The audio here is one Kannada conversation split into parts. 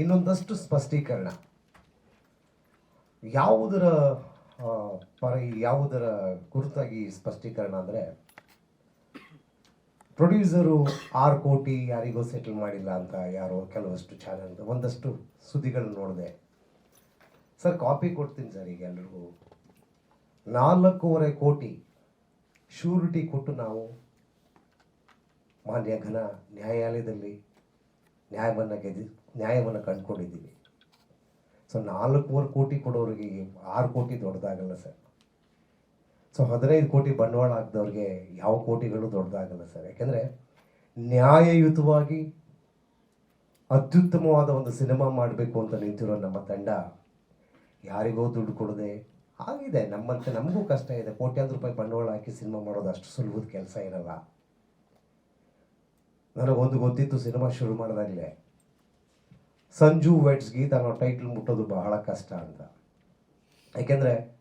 ಇನ್ನೊಂದಷ್ಟು ಸ್ಪಷ್ಟೀಕರಣ. ಯಾವುದರ ಪರ, ಯಾವುದರ ಕುರಿತಾಗಿ ಸ್ಪಷ್ಟೀಕರಣ ಅಂದರೆ, ಪ್ರೊಡ್ಯೂಸರು ಆರು ಕೋಟಿ ಯಾರಿಗೂ ಸೆಟಲ್ ಮಾಡಿಲ್ಲ ಅಂತ ಯಾರೋ ಕೆಲವಷ್ಟು ಚಾನಲ್ ಒಂದಷ್ಟು ಸುದ್ದಿಗಳನ್ನ ನೋಡಿದೆ. ಸರ್, ಕಾಪಿ ಕೊಡ್ತೀನಿ ಸರ್ ಈಗ ಎಲ್ರಿಗೂ. ನಾಲ್ಕೂವರೆ ಕೋಟಿ ಶೂರಿಟಿ ಕೊಟ್ಟು ನಾವು ಮಾನ್ಯ ಘನ ನ್ಯಾಯಾಲಯದಲ್ಲಿ ನ್ಯಾಯವನ್ನು ಗೆದ್ದು, ನ್ಯಾಯವನ್ನು ಕಂಡುಕೊಂಡಿದ್ದೀವಿ. ಸೊ ನಾಲ್ಕೂವರೆ ಕೋಟಿ ಕೊಡೋರಿಗೆ ಆರು ಕೋಟಿ ದೊಡ್ಡದಾಗಲ್ಲ ಸರ್. ಸೊ ಹದಿನೈದು ಕೋಟಿ ಬಂಡವಾಳ ಹಾಕಿದವ್ರಿಗೆ ಯಾವ ಕೋಟಿಗಳು ದೊಡ್ಡದಾಗಲ್ಲ ಸರ್. ಯಾಕೆಂದರೆ, ನ್ಯಾಯಯುತವಾಗಿ ಅತ್ಯುತ್ತಮವಾದ ಒಂದು ಸಿನಿಮಾ ಮಾಡಬೇಕು ಅಂತ ನಿಂತಿರೋ ನಮ್ಮ ತಂಡ ಯಾರಿಗೋ ದುಡ್ಡು ಕೊಡದೆ ಆಗಿದೆ. ನಮ್ಮಂತೆ ನಮಗೂ ಕಷ್ಟ ಇದೆ. ಕೋಟ್ಯಾಂತರ ರೂಪಾಯಿ ಬಂಡವಾಳ ಹಾಕಿ ಸಿನಿಮಾ ಮಾಡೋದು ಅಷ್ಟು ಸುಲಭದ ಕೆಲಸ ಇರಲ್ಲ. ನನಗೊಂದು ಗೊತ್ತಿತ್ತು ಸಿನಿಮಾ ಶುರು ಮಾಡಿದಾಗಲೇ. ಸಂಜು ವೆಟ್ಸ್ ಗೀತ ನಾವು ಟೈಟಲ್ ಮುಟ್ಟೋದು ಬಹಳ ಕಷ್ಟ ಅಂತ. ಯಾಕೆಂದರೆ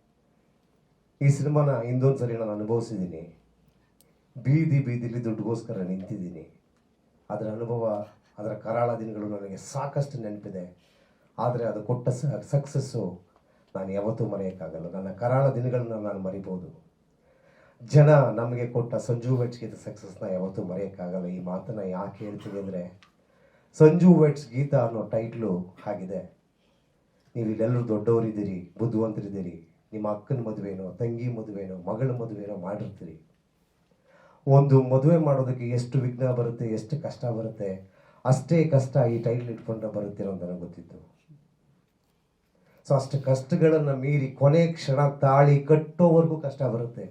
ಈ ಸಿನಿಮಾನ ಹಿಂದೊಂದು ಸರಿ ನಾನು ಅನುಭವಿಸಿದ್ದೀನಿ. ಬೀದಿ ಬೀದಿಲಿ ದುಡ್ಡುಗೋಸ್ಕರ ನಿಂತಿದ್ದೀನಿ. ಅದರ ಅನುಭವ, ಅದರ ಕರಾಳ ದಿನಗಳು ನನಗೆ ಸಾಕಷ್ಟು ನೆನಪಿದೆ. ಆದರೆ ಅದು ಕೊಟ್ಟ ಸಕ್ಸಸ್ಸು ನಾನು ಯಾವತ್ತೂ ಮರೆಯೋಕ್ಕಾಗಲ್ಲ. ನನ್ನ ಕರಾಳ ದಿನಗಳನ್ನ ನಾನು ಮರಿಬೋದು. ಜನ ನಮಗೆ ಕೊಟ್ಟ ಸಂಜು ವೆಟ್ಸ್ ಗೀತ ಸಕ್ಸಸ್ನ ಯಾವತ್ತೂ ಮರೆಯೋಕ್ಕಾಗಲ್ಲ. ಈ ಮಾತನ್ನು ಯಾಕೆ ಹೇಳ್ತೀನಿ ಅಂದರೆ, ಸಂಜು ವೆಟ್ಸ್ ಗೀತ ಅನ್ನೋ ಟೈಟ್ಲು ಆಗಿದೆ. ನೀವು ಇಲ್ಲೆಲ್ಲರೂ ದೊಡ್ಡವರಿದ್ದೀರಿ, ಬುದ್ಧಿವಂತರಿದ್ದೀರಿ, ನಿಮ್ಮ ಅಕ್ಕನ ಮದುವೆನೋ, ತಂಗಿ ಮದುವೆನೋ, ಮಗಳ ಮದುವೆನೋ ಮಾಡಿರ್ತೀರಿ. ಒಂದು ಮದುವೆ ಮಾಡೋದಕ್ಕೆ ಎಷ್ಟು ವಿಘ್ನ ಬರುತ್ತೆ, ಎಷ್ಟು ಕಷ್ಟ ಬರುತ್ತೆ, ಅಷ್ಟೇ ಕಷ್ಟ ಈ ಟೈಟ್ಲ್ ಇಟ್ಕೊಂಡ್ರೆ ಬರುತ್ತೆ ಅಂತ ನನಗೆ ಗೊತ್ತಿತ್ತು. ಸೊ ಅಷ್ಟು ಕಷ್ಟಗಳನ್ನು ಮೀರಿ ಕೊನೆ ಕ್ಷಣ ತಾಳಿ ಕಟ್ಟೋವರೆಗೂ ಕಷ್ಟ ಬರುತ್ತೆ.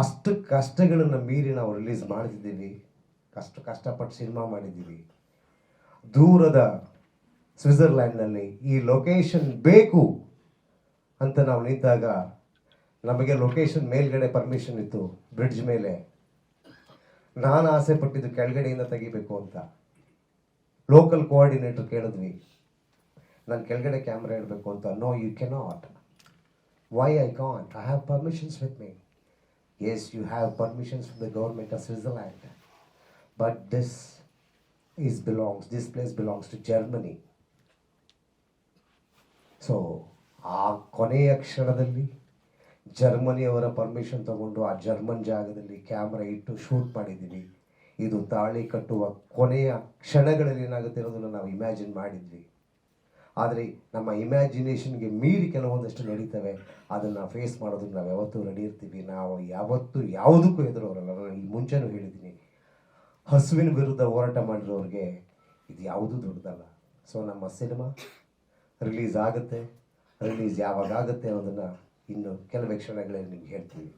ಅಷ್ಟು ಕಷ್ಟಗಳನ್ನು ಮೀರಿ ನಾವು ರಿಲೀಸ್ ಮಾಡ್ತಿದ್ದೀವಿ. ಕಷ್ಟ, ಕಷ್ಟಪಟ್ಟು ಸಿನಿಮಾ ಮಾಡಿದ್ದೀವಿ. ದೂರದ ಸ್ವಿಟ್ಜರ್ಲ್ಯಾಂಡ್ನಲ್ಲಿ ಈ ಲೊಕೇಶನ್ ಬೇಕು ಅಂತ ನಾವು ನಿಂತಾಗ ನಮಗೆ ಲೊಕೇಶನ್ ಮೇಲ್ಗಡೆ ಪರ್ಮಿಷನ್ ಇತ್ತು ಬ್ರಿಡ್ಜ್ ಮೇಲೆ. ನಾನು ಆಸೆ ಪಟ್ಟಿದ್ದು ಕೆಳಗಡೆಯಿಂದ ತೆಗಿಬೇಕು ಅಂತ. ಲೋಕಲ್ ಕೋಆರ್ಡಿನೇಟರ್ ಕೇಳಿದ್ವಿ, ನಾನು ಕೆಳಗಡೆ ಕ್ಯಾಮ್ರಾ ಇಡಬೇಕು ಅಂತ. No you cannot why I can't I have permissions with me yes you have permissions from the government of Switzerland but this is belongs this place belongs to Germany so ಆ ಕೊನೆಯ ಕ್ಷಣದಲ್ಲಿ ಜರ್ಮನಿಯವರ ಪರ್ಮಿಷನ್ ತಗೊಂಡು ಆ ಜರ್ಮನ್ ಜಾಗದಲ್ಲಿ ಕ್ಯಾಮ್ರಾ ಇಟ್ಟು ಶೂಟ್ ಮಾಡಿದ್ದೀವಿ ಇದು ತಾಳಿ ಕಟ್ಟುವ ಕೊನೆಯ ಕ್ಷಣಗಳಲ್ಲಿ ಏನಾಗುತ್ತೆ ಅನ್ನೋದನ್ನು ನಾವು ಇಮ್ಯಾಜಿನ್ ಮಾಡಿದ್ವಿ. ಆದರೆ ನಮ್ಮ ಇಮ್ಯಾಜಿನೇಷನ್ಗೆ ಮೀರಿ ಕೆಲವೊಂದಷ್ಟು ನಡೀತವೆ. ಅದನ್ನು ಫೇಸ್ ಮಾಡೋದಕ್ಕೆ ನಾವು ಯಾವತ್ತೂ ರೆಡಿ ಇರ್ತೀವಿ. ನಾವು ಯಾವತ್ತೂ ಯಾವುದಕ್ಕೂ ಎದುರೋರಲ್ಲ ನಾನು ಈ ಮುಂಚೆನೂ ಹೇಳಿದ್ದೀನಿ. ಹಸುವಿನ ವಿರುದ್ಧ ಹೋರಾಟ ಮಾಡಿರೋರಿಗೆ ಇದು ಯಾವುದೂ ದೊಡ್ಡದಲ್ಲ. ಸೊ ನಮ್ಮ ಸಿನಿಮಾ ರಿಲೀಸ್ ಆಗುತ್ತೆ. ರಿಲೀಸ್ ಯಾವಾಗ ಆಗುತ್ತೆ ಅನ್ನೋದನ್ನು ಇನ್ನು ಕೆಲವೇ ಕ್ಷಣಗಳಲ್ಲಿ ನಿಮ್ಗೆ ಹೇಳ್ತೀವಿ.